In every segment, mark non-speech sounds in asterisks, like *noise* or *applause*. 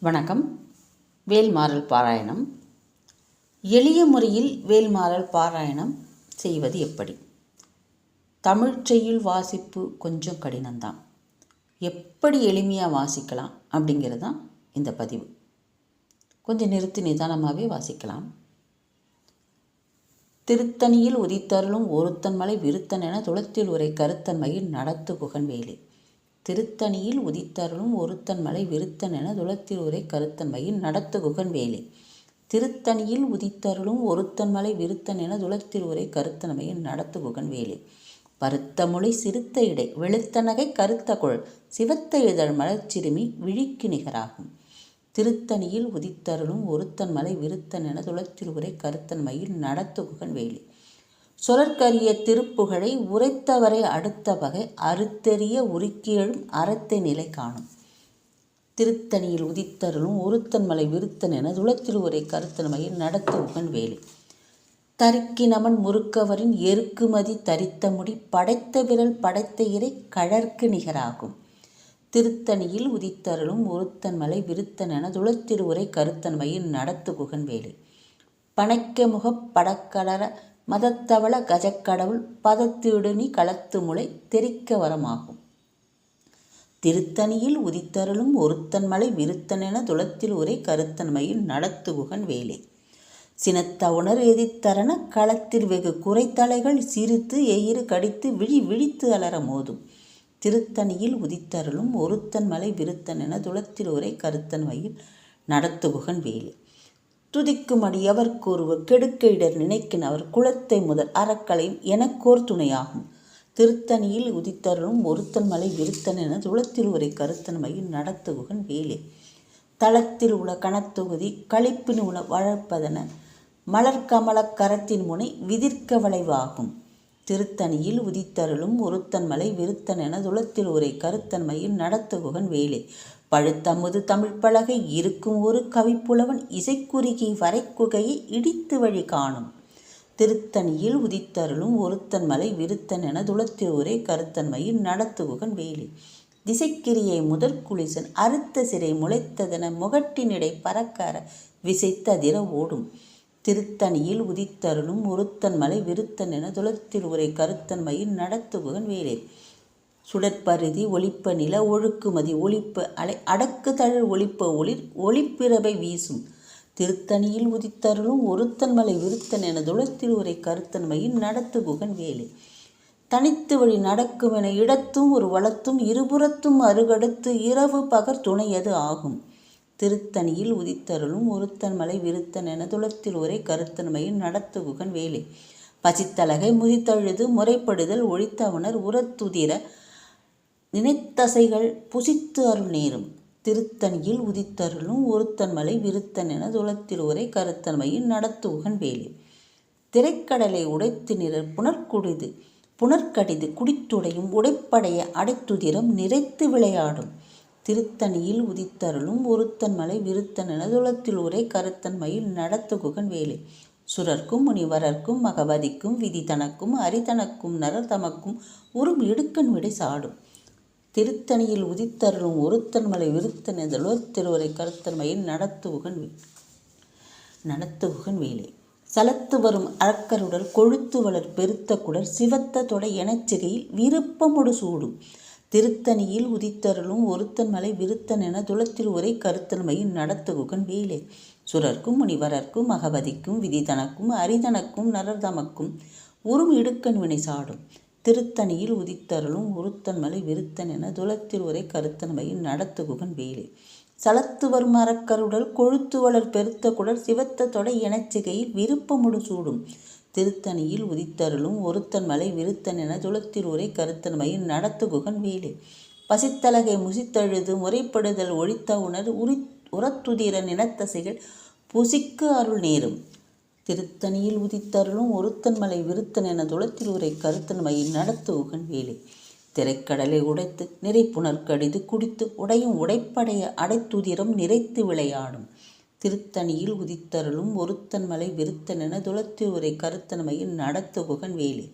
வணக்கம். வேல்மாறல் பாராயணம். எளிய முறையில் வேல்மாறல் பாராயணம் செய்வது எப்படி? தமிழ்ச் வாசிப்பு கொஞ்சம் கடினம்தான். எப்படி எளிமையாக வாசிக்கலாம் அப்படிங்கிறது தான் இந்த பதிவு. கொஞ்சம் நிறுத்தி நிதானமாகவே வாசிக்கலாம். திருத்தணியில் உதித்தருளும் ஒருத்தன் மலை விருத்தன் என துளத்தில் உரை கருத்தன்மையில் நடத்து குகன் வேலை. திருத்தணியில் உதித்தருளும் ஒருத்தன் மலை விருத்தன் என துளத்திருவுரை கருத்தன்மையில் நடத்து குகன் வேலை. திருத்தணியில் உதித்தருளும் ஒருத்தன் மலை விருத்தன் என துளத்திருவுரை கருத்தன்மையில் நடத்து குகன் வேலை. பருத்த மொழி சிறுத்த இடை வெளுத்த நகை கருத்த குழல் சிவத்த இதழ் மலர்ச்சிறுமி விழிக்கு நிகராகும். திருத்தணியில் உதித்தருளும் ஒருத்தன் மலை விருத்தன் என துளத்திருவுரை கருத்தன்மையில் நடத்து குகன் வேலி. சொலற்கரிய திருப்புகழை உரைத்தவரை அடுத்த வகை அறுத்தெறிய உருக்கியழும் அறத்தை நிலை காணும். திருத்தணியில் உதித்தருளும் ஒருத்தன் மலை விருத்தன் என துளத்தில் உரை கருத்தன்மையில் நடத்து உகன் வேலி. தரிக்கினமன் முறுக்கவரின் எருக்குமதி தரித்த முடி படைத்த விரல் படைத்த இறை கழற்கு நிகராகும். திருத்தணியில் உதித்தருளும் ஒருத்தன்மலை விருத்தன் என துளத்திருவுரை கருத்தன்மையில் நடத்து குகன் வேலு. பனைக்க முகப் படக்கலர மதத்தவள கஜக்கடவுள் பதத்திடுனி களத்து முளை தெரிக்க வரமாகும். திருத்தணியில் உதித்தருளும் ஒருத்தன் மலை விருத்தன் என துளத்தில் உரை கருத்தன்மையில் நடத்துகுகன் வேலை. சினத்த உணர் எதித்தரன களத்தில் வெகு குறைத்தலைகள் சிரித்து எயிறு கடித்து விழி விழித்து அலற மோதும். திருத்தணியில் உதித்தருளும் ஒருத்தன் மலை விருத்தன் என துளத்தில் உரை கருத்தன்மையில் நடத்துகுகன் வேலை. துதிக்கும் அடியவர் கூறுவர் கெடுக்க நினைக்கினவர் நினைக்கின் அவர் குலத்தை முதல் அறக்கலையும் எனக்கோர் துணையாகும் திருத்தணியில் உதித்தருளும் ஒருத்தன் மலை விருத்தன் என துளத்தில் உரை கருத்தன்மையில் நடத்துகுகன் வேலே. தளத்தில் உள்ள கணத்தொகுதி களிப்பின் உள வளர்ப்பதன மலர்கமலக் கரத்தின் முனை விதிர்க்க வளைவாகும். திருத்தணியில் உதித்தருளும் ஒருத்தன் மலை விருத்தன் என துளத்தில் உரை கருத்தன்மையில் நடத்துகுகன் வேலை. பழுத்தமுது தமிழ் பலகை இருக்கும் ஒரு கவிப்புலவன் இசைக்குறுகி வரைக்குகையை இடித்து வழி காணும். திருத்தணியில் உதித்தருளும் ஒருத்தன் மலை விருத்தன் என துளத்தில் உரை கருத்தன்மையில் நடத்துகுகன் வேலை. திசைக்கிரியை முதற்குளிசன் அறுத்த சிறை முளைத்ததென முகட்டினிடை பறக்கார விசைத்ததிர ஓடும். திருத்தணியில் உதித்தருளும் ஒருத்தன் மலை விருத்தன் என துளத்தில் உரை கருத்தன்மையில் நடத்துபவன் வேலை சுடற்பருதி ஒளிப்ப நில ஒழுக்குமதி ஒளிப்பு அலை அடக்கு தழல் ஒளிப்ப ஒளிர் ஒளிப்பிறவை வீசும். திருத்தணியில் உதித்தருளும் ஒருத்தன் மலை விருத்தன் என துளத்தில் உரை கருத்தன்மையின் நடத்து புகன் வேலை தனித்து வழி நடக்கும் என இடத்தும் ஒரு வளத்தும் இருபுறத்தும் அருகடுத்து இரவு பகர் துணையது ஆகும். திருத்தணியில் உதித்தருளும் ஒருத்தன் மலை விருத்தன் என துளத்தில் ஒரே கருத்தன்மையில் நடத்துகுகன் வேலை. பசித்தலகை முதித்தழுது முறைப்படுதல் ஒழித்தவனர் உரத்துதிர நினைத்தசைகள் புசித்து அருள் நேரும். திருத்தணியில் உதித்தருளும் ஒருத்தன் மலை விருத்தன் என துளத்தில் ஒரே கருத்தன்மையில் நடத்துகுகன் வேலை. திரைக்கடலை உடைத்து நிறர் புனர்குடிது புனர்கடிது குடித்துடையும் உடைப்படைய அடைத்துதிரம் நிறைத்து விளையாடும். திருத்தணியில் உதித்தருளும் ஒருத்தன் மலை விருத்தன் துளத்தில் உரை கருத்தன்மையில் நடத்துகுகன் வேலை. சுரர்க்கும் முனிவரர்க்கும் மகவதிக்கும் விதி தனக்கும் அரிதனக்கும் நரர் தமக்கும் உறும் இடுக்கன் விடை சாடும். திருத்தணியில் உதித்தருளும் ஒருத்தன் மலை விருத்தன் என்ற கருத்தன் கருத்தன்மையில் நடத்துகுகன் நடத்துகுகன் வேலை. சலத்து வரும் அறக்கருடர் கொழுத்து வளர் பெருத்த குடர் சிவத்த தொடை எனச்சிகையில் விருப்பமொடு சூடும். திருத்தணியில் உதித்தருளும் ஒருத்தன் மலை விருத்தன் என துளத்தில் உரை கருத்தன்மையின் நடத்துகுகன் வேலை. சுரர்க்கும் முனிவரர்க்கும் மகவதிக்கும் விதிதனக்கும் அரிதனக்கும் நரர்தமக்கும் உறும் இடுக்கன் வினை சாடும். திருத்தணியில் உதித்தருளும் ஒருத்தன் மலை விருத்தன் என துளத்தில் உரை கருத்தன்மையின் நடத்துகுகன் வேலை. சலத்துவர் வரும் அறக்கருடல் கொழுத்து வளர் பெருத்த குடல் சிவத்த தொடை எனச்சிகையில் விருப்பமுடு சூடும். திருத்தணியில் உதித்தருளும் ஒருத்தன் மலை விருத்தன் என துளத்தில் உரை கருத்தன்மையில் நடத்துகுகன் வேலை பசித்தலகை முசித்தழுது முறைப்படுதல் ஒழித்த உணர் உரி உரத்துதிர நினத்தசைகள் புசிக்கு அருள் நேரும். திருத்தணியில் உதித்தருளும் ஒருத்தன் மலை விருத்தன் என துளத்தில் உரை கருத்தன்மையில் நடத்துகுகன் வேலை திரைக்கடலை உடைத்து நிறைப்புணர் கடிது குடித்து உடையும் உடைப்படைய அடைத்துதிரம் நிறைத்து விளையாடும். திருத்தணியில் உதித்தருளும் ஒருத்தன் மலை விருத்தனென என கருத்தன்மையில் நடத்துகுகன் வேலி.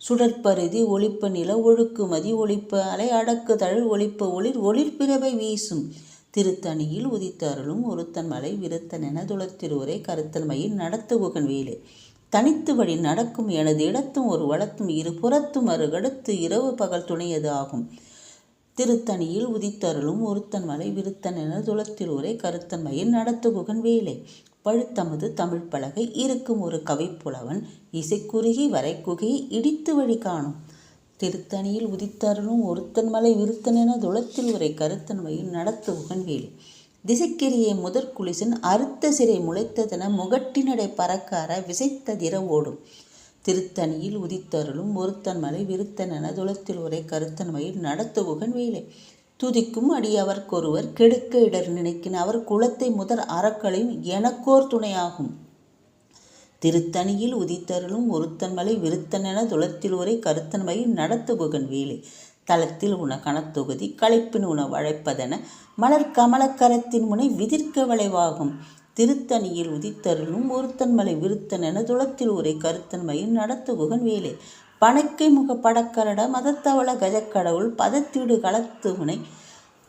சுடற்பருதி ஒளிப்ப நில ஒழுக்குமதி ஒளிப்ப அலை அடக்கு தழல் ஒளிப்ப ஒளிர் ஒளிர்பிறவை வீசும். திருத்தணியில் உதித்தருளும் ஒருத்தன் மலை விருத்தன் என துளத்திருவரை கருத்தன்மையில் நடத்துகுகன் வேலி. தனித்து வழி நடக்கும் எனது இடத்தும் ஒரு வளத்தும் இரு புறத்தும் அருகடுத்து இரவு பகல் துணையது ஆகும். திருத்தணியில் உதித்தருளும் ஒருத்தன் மலை விருத்தன் என துளத்திருவரை கருத்தன்மையில் நடத்துகுகன் வேலை. பழுத்தமது தமிழ் பலகை இருக்கும் ஒரு கவிப்புலவன் இசைக்குறுகி வரைக்குகையை இடித்து வழி காணும். திருத்தணியில் உதித்தருளும் ஒருத்தன் மலை விருத்தன் என துளத்தில் உரை கருத்தன்மையில் நடத்து உகன்வேலி திசைக்கிரியை முதற் குளிசன் அறுத்த சிறை முளைத்ததென முகட்டினடை பறக்கார விசைத்ததிர ஓடும். திருத்தணியில் உதித்தருளும் ஒருத்தன் மலை விருத்தன் என துளத்தில் உரை கருத்தன்மையில் நடத்து உகன் வேலை. துதிக்கும் அடியவர்க்கொருவர் கெடுக்க இடர் நினைக்கின் அவர் குலத்தை முதற் அறக்களையும் எனக்கோர் துணையாகும். திருத்தணியில் உதித்தருளும் ஒருத்தன்மலை விருத்தனென துளத்தில் உரை நடத்து நடத்துகுகன் வேலை. தளத்தில் உன கணத்தொகுதி களைப்பின் உண வழைப்பதென மலர் கமலக்கரத்தின் முனை விதிர்க்க வளைவாகும். திருத்தணியில் உதித்தருளும் ஒருத்தன்மலை என துளத்தில் உரை கருத்தன்மையில் நடத்துகுகன் வேலை. பணக்கை முக படக்கரட மதத்தவள கஜக்கடவுள் பதத்தீடு களத்துமுனை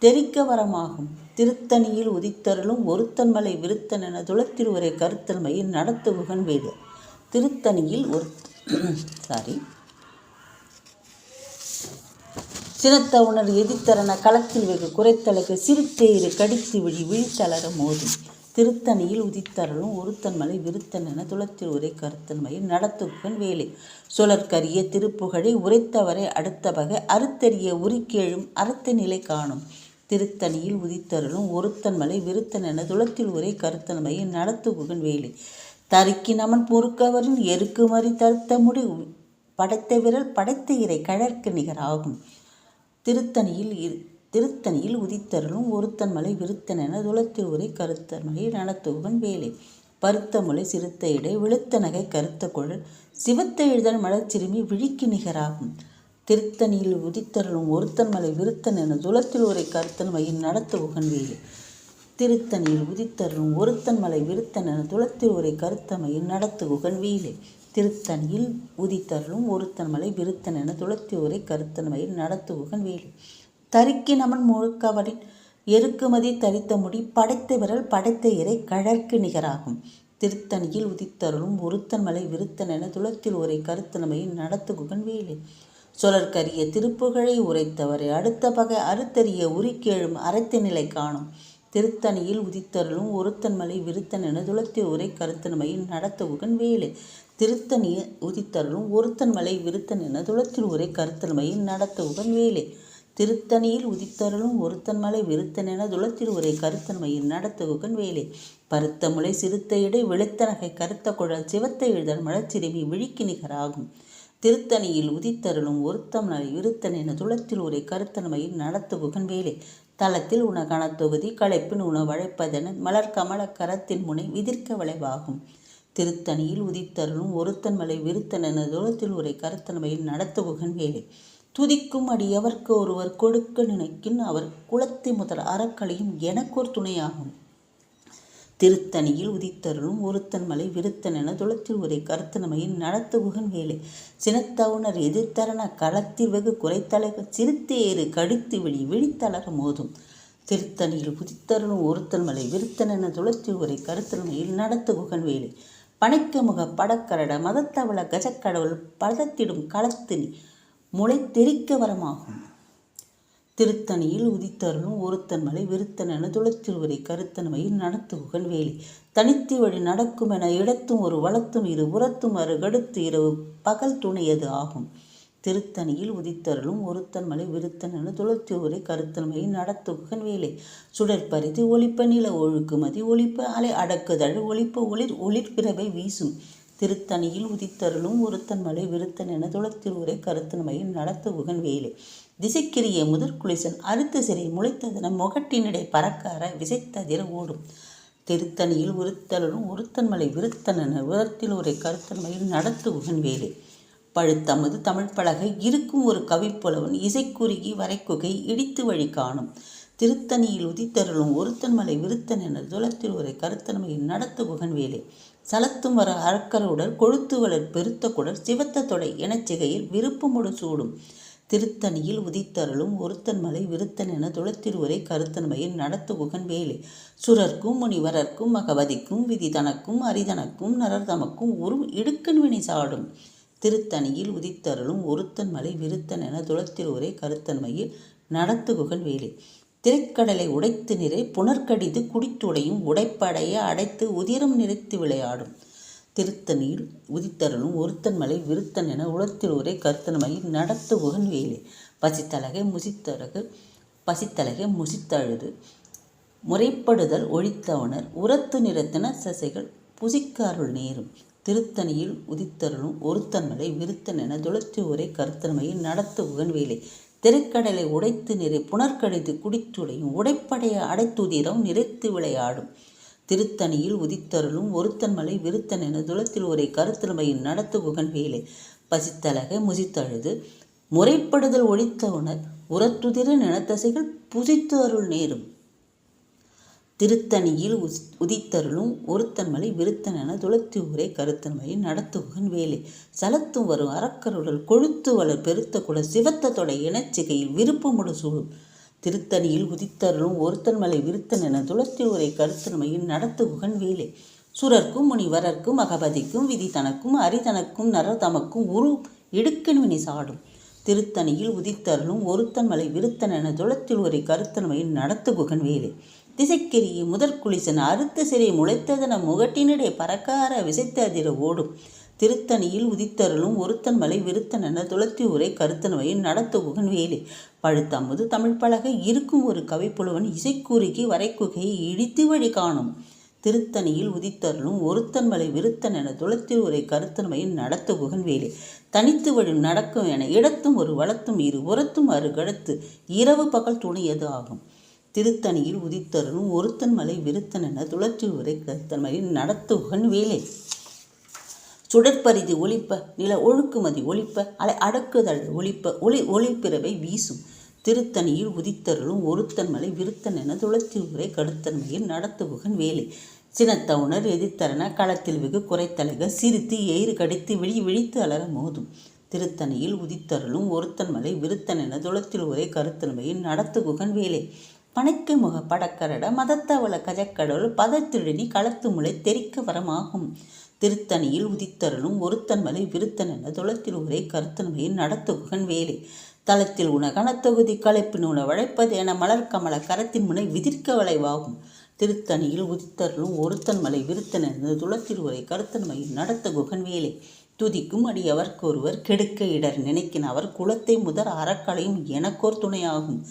தெரிக்க வரமாகும். திருத்தணியில் உதித்தருளும் ஒருத்தன்மலை விருத்தன் என துளத்தில் உரை கருத்தன்மையில் நடத்துகுகன் வேலை. திருத்தணியில் ஒரு *clears throat* சாரி சினத்தவுணர் எதித்தரன களத்தில் வெகு குறைத்தலகு சிறுத்தேறு கடித்து விழி விழித்தளர மோதும் திருத்தணியில் உதித்தருளும் ஒருத்தன்மலை விருத்தன் என துளத்தில் உரை கருத்தன்மையில் நடத்துக்கன் வேலை. சுழற்கரிய திருப்புகழை உரைத்தவரை அடுத்த வகை அறுத்தறிய உரிக்கேழும் அறுத்த நிலை காணும். திருத்தணியில் உதித்தருளும் ஒருத்தன் மலை விருத்தன் என துளத்தில் உரை கருத்தன்மையை நடத்துகுகன் வேலை. தருக்கி நமன் பொறுக்கவரின் எருக்குமறி தருத்த முடி படைத்த விரல் படைத்த இறை கழற்கு நிகராகும். திருத்தணியில் திருத்தணியில் உதித்தருளும் ஒருத்தன் மலை விருத்தன் என துளத்தில் உரை கருத்தன்மையை நடத்துகுகன் வேலை. பருத்த முலை சிறுத்த இடை விழுத்த நகை கருத்த குழல் சிவத்த எழுதல் மலச்சிறுமி விழிக்கு நிகராகும். திருத்தணியில் உதித்தருளும் ஒருத்தன் மலை விருத்தன் என துளத்தில் உரை கருத்தன் மையின் நடத்த உகன்வேலி திருத்தணியில் உதித்தருளும் ஒருத்தன் மலை விருத்தன் என துளத்தில் உரை கருத்தமையில் நடத்து வேலை. திருத்தணியில் உதித்தருளும் ஒருத்தன் மலை விருத்தன் என துளத்தி உரை கருத்தன்மையில் நடத்து உகன்வேலி தருக்கினமன் முழுக்கவரின் எருக்குமதி தரித்த முடி படைத்த விரல் படைத்த இறை கழற்கு நிகராகும். திருத்தணியில் உதித்தருளும் ஒருத்தன் மலை விருத்தன் என துளத்தில் உரை கருத்தனமையை நடத்து குகன்வேலி சொலற்கரிய திருப்புகழை உரைத்தவரை அடுத்த பகை அறுத்தறிய உரிக்கேழும் அரைத்த நிலை காணும். திருத்தணியில் உதித்தருளும் ஒருத்தன் மலை விருத்தன் என துளத்தில் உரை கருத்தன்மையில் நடத்த வேலை. திருத்தணியை உதித்தருளும் ஒருத்தன் மலை விருத்தன் என துளத்தில் உரை கருத்தன்மையில் நடத்த வேலை. திருத்தணியில் உதித்தருளும் ஒருத்தன்மலை விருத்தன் என துளத்தில் உரை கருத்தன்மையில் நடத்துகுகன் வேலை. பருத்த முளை சிறுத்த இடை வெளுத்த நகை கருத்த குழல் சிவத்த எழுதல் மலச்சிறுமி விழிக்கு நிகராகும். திருத்தணியில் உதித்தருளும் ஒருத்தம் இருத்தன் என துளத்தில் உரை கருத்தன்மையில் நடத்து வேலை. தளத்தில் உணகன தொகுதி களைப்பின் உணவழைப்பதென மலர் கமல கரத்தின் முனை விதிர்க்க விளைவாகும். திருத்தணியில் உதித்தருளும் ஒருத்தன் மலை விருத்தன் என துளத்தில் உரை கருத்தன்மையில் நடத்து வேலை. துதிக்கும் அடியவர்க்கு ஒருவர் கொடுக்க நினைக்கின் அவர் குளத்தை முதல் அறக்களையும் எனக்கோர் துணையாகும். திருத்தணியில் உதித்தருளும் ஒருத்தன் மலை விருத்தன் என துளத்தில் உரை கருத்தனமையின் நடத்துகுகன் வேலை. சினத்தவுணர் எதிர்த்தரன களத்தில் வெகு குறைத்தலைகள் சிறுத்தேறு கடித்து விழி விழித்தளர மோதும். திருத்தணியில் உதித்தருளும் ஒருத்தன் மலை விருத்தன் என துளத்தில் உரை கருத்தனமையில் நடத்துகுகன் வேலை. பனைக்கமுக படக்கரட மதத்தவள கஜக்கடவுள் பதத்திடும் களத்தினி. முளை தெரிக்க வரமாகும் திருத்தணியில் உதித்தருளும் ஒருத்தன் மலை விருத்தன் என துளத்திருவரை கருத்தன்மையில் நடத்துகுகன் வேலி. தனித்து வழி நடக்கும் என இடத்தும் ஒரு வளத்தும் இரு உரத்தும் அரு கடுத்து இரவு பகல் துணையது ஆகும். திருத்தணியில் உதித்தருளும் ஒருத்தன் மலை விருத்தன் என துளத்திருவரை கருத்தன்மையில் நடத்துகுகன் வேலை. சுடற்பரிதி ஒளிப்ப நில ஒழுக்குமதி ஒழிப்ப அலை அடக்குதழ் ஒழிப்ப ஒளிர் ஒளிர்பிறவை வீசும். திருத்தணியில் உதித்தருளும் ஒருத்தன் மலை விருத்தன் என துளத்திருவரை கருத்தன்மையில் நடத்துகுகன் வேலை. திசைக்கிரிய முதற்குளிசன் அறுத்த சிறை முளைத்ததன முகட்டினிடை பறக்கார விசைத்ததிர ஓடும். திருத்தணியில் உறுத்தலும் ஒருத்தன்மலை விருத்தனன உரத்தில் ஒரு கருத்தன்மையில் நடத்து உகன் வேலை. பழுத்தமது தமிழ் பலகை இருக்கும் ஒரு கவிப்புலவன் இசைக்குறுகி வரைக்குகை இடித்து வழி காணும். திருத்தணியில் உதித்தருளும் ஒருத்தன்மலை விருத்தன் என துளத்தில் ஒரு கருத்தன்மையில் நடத்து உகன் வேலை. சலத்தும் வர அறக்கருடர் கொழுத்து வளர் பெருத்த குடர் சிவத்த தொடை எனச்சிகையில் விருப்பமுடு சூடும். திருத்தணியில் உதித்தருளும் ஒருத்தன் மலை விருத்தன் என துளத்திருவரை கருத்தன்மையில் நடத்துகுகன் வேலை. சுரர்க்கும் முனிவரர்க்கும் மகவதிக்கும் விதி தனக்கும் அரிதனக்கும் நரர்தமக்கும் ஒரு இடுக்கன் வினை சாடும். திருத்தணியில் உதித்தருளும் ஒருத்தன் மலை விருத்தன் என துளத்திருவரை கருத்தன்மையில் நடத்துகுகன் வேலை. திரைக்கடலை உடைத்து நிறை புனர்கடிது குடித்துடையும் உடைப்படைய அடைத்து உதிரம் நிறைத்து விளையாடும். திருத்தணியில் உதித்தருளும் ஒருத்தன் மலை விருத்தன் என உலத்திலூரை கருத்தன்மையில் நடத்துகுகன் வேலை. பசித்தலகை முசித்தழகு பசித்தலகை முசித்தழுது முறைப்படுதல் ஒழித்தவனர் உரத்து நிறத்தின சசைகள் புசிக்காருள் நேரும். திருத்தணியில் உதித்தருளும் ஒருத்தன்மலை விருத்தன் என துளத்தி உரை கருத்தன்மையில் நடத்துகுகன் வேலை. திரைக்கடலை உடைத்து நிறை புனர்கடித்து குடித்துடையும் உடைப்படைய அடைத்துதிரம் நிறைத்து விளையாடும். திருத்தணியில் உதித்தருளும் ஒருத்தன்மலை விருத்தன் என துளத்தில் ஒரே கருத்தன்மையின் நடத்து வேலை. பசித்தலக முசித்தழுது முறைப்படுதல் ஒழித்த உணர் உரத்துதிர நினத்தசைகள் புசித்து அருள் நேரும். திருத்தணியில் உதித்தருளும் ஒருத்தன்மலை விருத்தனென துளத்தி உரை கருத்தன்மலை நடத்துவகன் வேலை. சலத்தும் வரும் அறக்கருடல் கொழுத்து வளர் பெருத்த குல சிவத்த தொடை இனச்சிகையில் விருப்பமுடு சூழும். திருத்தணியில் உதித்தருளும் ஒருத்தன்மலை விருத்தனென துளத்தி என துளத்தில் உரை கருத்தன்மையின் வேலை. சுரர்க்கும் முனிவரர்க்கும் அகபதிக்கும் விதி தனக்கும் அரிதனக்கும் நரதமக்கும் உரு இடுக்கண்வினை சாடும். திருத்தணியில் உதித்தருளும் ஒருத்தன் மலை துளத்தில் உரை கருத்தன்மையின் நடத்துகுகன் வேலை. திசைக்கெரிய முதற்குளிசன் அறுத்த சிறை முளைத்ததன முகட்டினிடையே பறக்கார விசைத்ததிர ஓடும். திருத்தணியில் உதித்தருளும் ஒருத்தன் மலை விருத்தன் என துளத்தி உரை கருத்தன்மையின் நடத்துகுகன் வேலை. பழுத்தமுது தமிழ் பழக இருக்கும் ஒரு கவிப்புலவன் இசைக்கூறுகி வரைக்குகையை இடித்து வழி காணும். திருத்தணியில் உதித்தருளும் ஒருத்தன் மலை விருத்தன் என துளத்தி உரை கருத்தன்மையின் நடத்துகுகன் வேலை. தனித்து வழி நடக்கும் என இடத்தும் ஒரு வளத்தும் இரு உரத்தும் அரு கடத்து இரவு பகல் துணியது ஆகும்? திருத்தணியில் உதித்தருளும் ஒருத்தன் மலை விருத்தன் என துளற்றி உரை கருத்தன்மையின் நடத்துகன் வேலை. சுடற்பரிதி ஒழிப்ப நில ஒழுக்குமதி ஒழிப்ப அலை அடக்குதல் ஒழிப்ப ஒளி ஒளிப்பிறவை வீசும். திருத்தணியில் உதித்தருளும் ஒருத்தன் மலை விருத்தன் என துளத்தி உரை கடுத்தன்மையில் நடத்துவுகன் வேலை. சினத்தவுணர் எதிர்த்தரன களத்தில் வெகு குறைத்தலைக சிரித்து எயிறு கடித்து விழி விழித்து அலர மோதும். திருத்தணியில் உதித்தருளும் ஒருத்தன் மலை விருத்தன் என துளத்தில் உரை கருத்தன்மையில் நடத்துகுகன் வேலை. பனைக்கு முக படக்கரட மதத்தவள கஜக்கடல் பதத்திழனி களத்து முளை தெரிக்க வரமாகும். திருத்தணியில் உதித்தருளும் ஒருத்தன் மலை விருத்தன் என துளத்தில் உரை கருத்தன்மையில் நடத்துகுகன் வேலை. தளத்தில் உன கனத்தொகுதி களைப்பின் உண வழைப்பது என மலர் கமல கரத்தின் முனை விதிர்க்க வளைவாகும். திருத்தணியில் உதித்தருளும் ஒருத்தன் மலை விருத்தன் என துளத்தில் உரை கருத்தன்மையை நடத்த குகன் வேலை. துதிக்கும் அடி அவர்க்கு கெடுக்க இடர் நினைக்கின் அவர் குலத்தை முதற் அறக்களையும் எனக்கோர் துணையாகும்.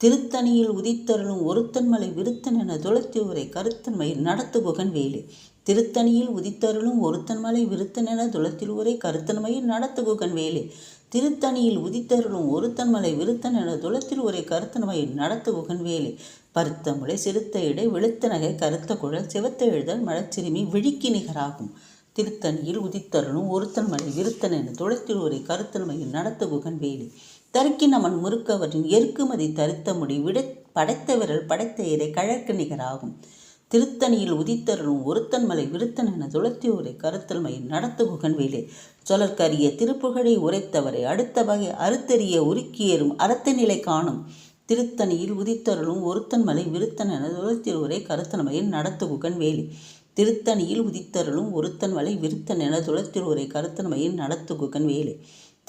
திருத்தணியில் உதித்தருளும் ஒருத்தன் மலை விருத்தன் என துளத்தி உரை கருத்தன்மை நடத்துகுகன் வேலை. திருத்தணியில் உதித்தருளும் ஒருத்தன் மலை விருத்தன் என துளத்தில் உரை கருத்தன்மையில் நடத்துகுகன் வேலை. திருத்தணியில் உதித்தருளும் ஒருத்தன் மலை விருத்தன் என துளத்தில் உரை கருத்தன்மையில் நடத்துகுகன் வேலை. பருத்த முளை சிறுத்த இடை வெளுத்த நகை கருத்த குழல் சிவத்த எழுதல் மலச்சிறுமி விழிக்கு நிகராகும். திருத்தணியில் உதித்தருளும் ஒருத்தன் மலை விருத்தன் என துளத்தில் உரை கருத்தன்மையில் நடத்துகுகன் வேலை. தருக்கின் அவன் முறுக்கவரின் எருக்குமதி தருத்த முடி விட படைத்த விரல் படைத்த இறை கழற்கு நிகராகும். திருத்தணியில் உதித்தருளும் ஒருத்தன் மலை விருத்தன் என உரை கருத்தல்மையில் நடத்து புகன்வேலே. சொலற்கரிய திருப்புகழை உரைத்தவரை அடுத்த வகை அறுத்தறிய உருக்கியேறும் அறத்த நிலை காணும். திருத்தணியில் உதித்தருளும் ஒருத்தன் மலை விருத்தன் என உரை கருத்தன்மையில் நடத்து புகன்வேலி. திருத்தணியில் உதித்தருளும் ஒருத்தன் மலை விருத்தன் என துளத்திருவரை கருத்தன்மையில் நடத்துகுகன் வேலை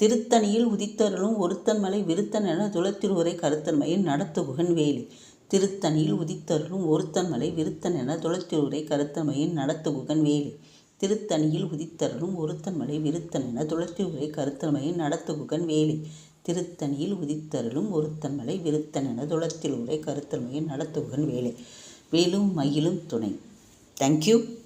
திருத்தணியில் உதித்தருளும் ஒருத்தன் மலை விருத்தன் என துளத்திருவரை கருத்தன்மையில் நடத்துகுகன் வேலி. திருத்தணியில் உதித்தருளும் ஒருத்தன் மலை விருத்தன் என துளத்திருவரை கருத்தன்மையில் நடத்துகுகன் வேலி. திருத்தணியில் உதித்தருளும் ஒருத்தன் மலை விருத்தன் என துளத்திருவரை கருத்தன்மையில் நடத்துகுகன் வேலி. திருத்தணியில் உதித்தருளும் ஒருத்தன் மலை விருத்தன் என துளத்தில் உரை கருத்தமையின் நடத்துகுகன் வேலை. வேலும் மயிலும் துணை. தேங்க்யூ